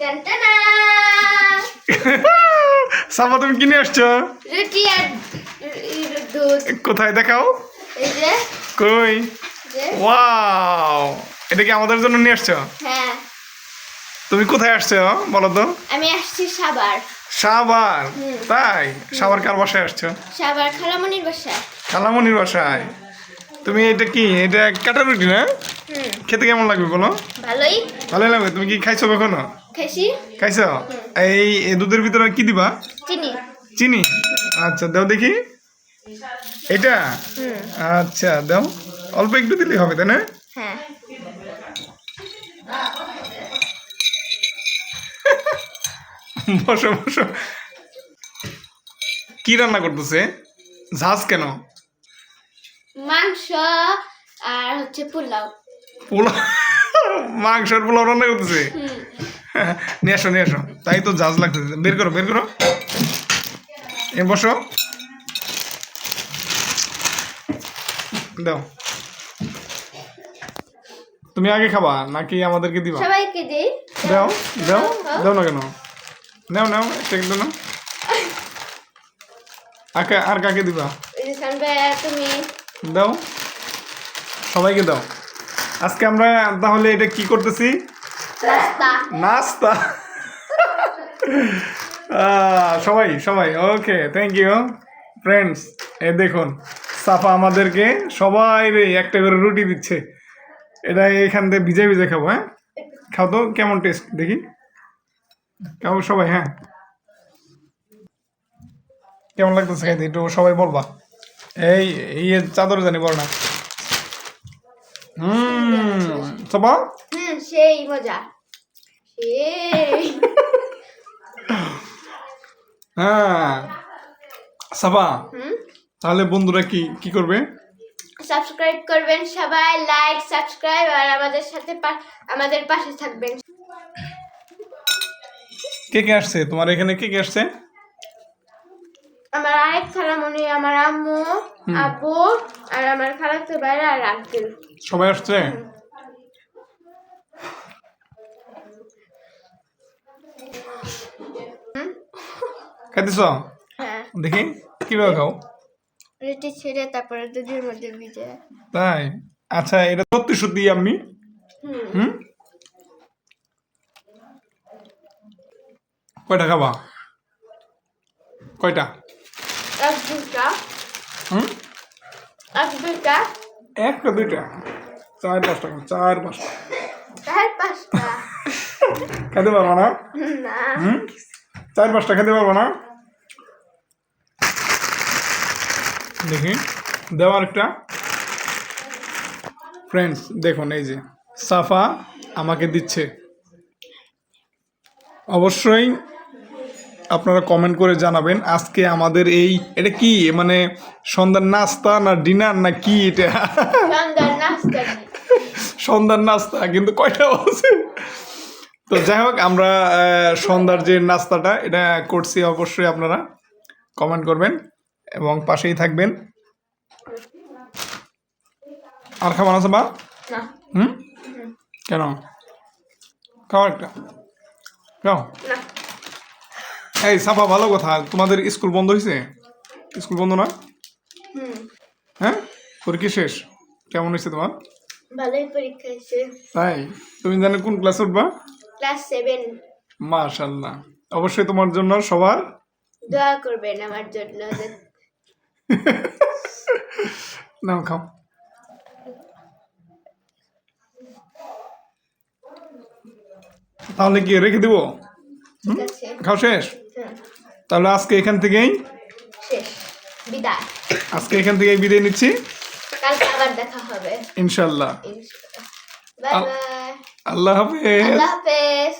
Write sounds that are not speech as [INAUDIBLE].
[LAUGHS] সাফা তুমি কিনে আসছো? রুটি আর দুধ। কোথায় দেখাও? এই যে। কই? ওয়াও! এটা কি আমাদের জন্য নিয়ে আসছো? হ্যাঁ। তুমি কোথায় আসছো বলো তো? আমি আসছি সাবার। সাবার? তাই? সাবার কার বাসায় আসছো? সাবার খালামনির বাসায়। খালামনির বাসায়? তুমি এটা কি? এটা কাটা রুটি না? খেতে কেমন লাগবে বলো? ভালোই। ভালোই লাগবে? তুমি কি খাইছো কখনো? খাইছি। খাইছো? এই দুধের ভিতরে কি দিবা? চিনি। চিনি? আচ্ছা দাও দেখি। এটা? আচ্ছা দাও। অল্প একটু দিলেই হবে তাই না? হ্যাঁ। বসো বসো। কি রান্না করতেছে? ঝাঁজ কেন? মাংস আর হচ্ছে পোলাও। পোলাও? মাংসের পোলাও রান্না করতেছে? নিয়ে আসো নিয়ে আসো। তাই তো ঝাঁজ লাগতেছে। বের করো বের করো। এ বসো। দাও। তুমি আগে খাবা নাকি আমাদেরকে দিবা? সবাইকে দিই। দাও দাও দাও না কেন? নাও নাও একটা কিন্তু না [LAUGHS] আকে আর কাকে দিবা? তুমি? দাও। সবাইকে দাও। আজকে আমরা তাহলে এটা কি করতেছি? নাস্তা। সবাই সবাই ওকে থ্যাংক ইউ ফ্রেন্ডস এ দেখুন সাফা আমাদেরকে সবাই রে একটা করে রুটি দিচ্ছে। এটা এখান থেকে ভিজে ভিজে খাব হ্যাঁ? খাও তো কেমন টেস্ট দেখি। খাব সবাই হ্যাঁ? কেমন লাগতেছে খাইতে? একটু সবাই বলবা। এই এই চাদর জানি বল না। হুম সবা? হুম সেই মজা। হ্যাঁ সাবা? হুম? তাহলে বন্ধুরা কি কি করবে? সাবস্ক্রাইব করবেন সবাই লাইক সাবস্ক্রাইব আর আমাদের সাথে আমাদের পাশে থাকবেন। কে কে আসছে? তোমার এখানে কে কে আসছে আমার আরেক খালামণি আমার আম্মু আব্বু আর আমার খালাতো ভাইরা আর আঙ্কেল। সবাই আসছে? খাইতেছ? হ্যাঁ। দেখি কীভাবে খাও? রুটি ছেড়ে তারপরে দুধের মধ্যে ভিজে। তাই? আচ্ছা এটা সত্যি সত্যি আমি হুম। কয়টা খাবা? কয়টা? এক দুটা হুম? একটা দুইটা। চার পাঁচটা চার পাঁচটা। চার পাঁচটা। খেতে পারব না? চার পাঁচটা খেতে পারব না? দেখি। দেওয়ার একটা। ফ্রেন্ডস দেখুন এই যে সাফা আমাকে দিচ্ছে। অবশ্যই আপনারা কমেন্ট করে জানাবেন আজকে আমাদের এই এটা কি? মানে সন্ধ্যার নাস্তা না ডিনার না কি এটা? সন্ধ্যার নাস্তা কিন্তু কয়টা বাজে? তো যাই হোক আমরা সন্ধ্যার যে নাস্তাটা এটা করছি অবশ্যই আপনারা। কমেন্ট করবেন এবং পাশেই থাকবেন। আর খাবার আছে বা? হুম? কেন? খাও একটা। খাও। না। এই সাফা ভালো কথা। তোমাদের স্কুল বন্ধ হয়েছে স্কুল বন্ধ না? হ্যাঁ? পরীক্ষা শেষ? কেমন হয়েছে তোমার? ভালোই পরীক্ষা হয়েছে তাই? তুমি জানো কোন ক্লাস উঠবা? Class seven. মাশাল্লাহ অবশ্যই তোমার জন্য সবার দোয়া করবেন আমার জন্য [LAUGHS] নাও খাও। তাহলে কি রেখে দিব? খাও শেষ? তাহলে আজকে এখান থেকেই বিদায়। আজকে এখান থেকেই বিদায় নিচ্ছি। কালকে আবার দেখা হবে। ইনশাল্লাহ বাই বাই। আল্লাহ হাফেজ। আল্লাহ হাফেজ।